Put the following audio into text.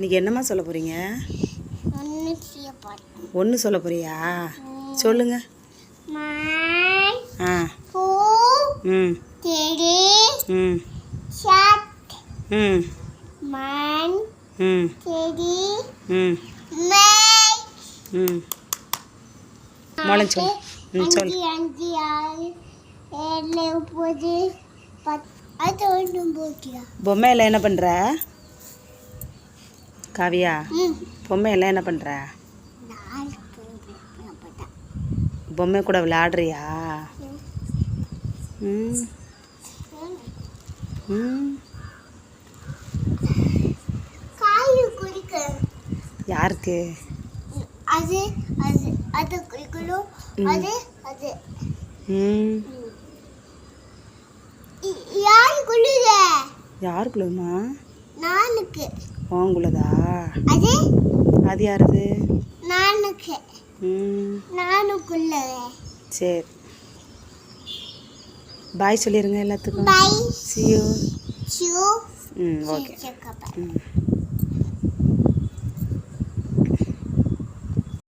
இன்னைக்கு என்னம்மா சொல்ல போகிறீங்க ஒன்று சொல்ல போறியா? சொல்லுங்க. ஆ. ம். ம். ம். ம். ம். ம். மொளம் சொல்லு ம் சொல்லு. பொம்மையில் என்ன பண்ணுற காவியா ம். பொம்மையெல்லாம் என்ன பண்ணுற பொம்மை கூட விளையாடுறியா? ம். ம். யாருக்கு? அது அது அது குடிக்கணும் அது அது. ம். யாரு நானுக்கு. உங்களுதா அது? அது யாருது? நானுக்கு. ம். நானுக்குள்ள. சரி. பாய் சொல்லிடுங்க எல்லாத்துக்கும். Bye see you. ஷூ ம் ஓகே ம்.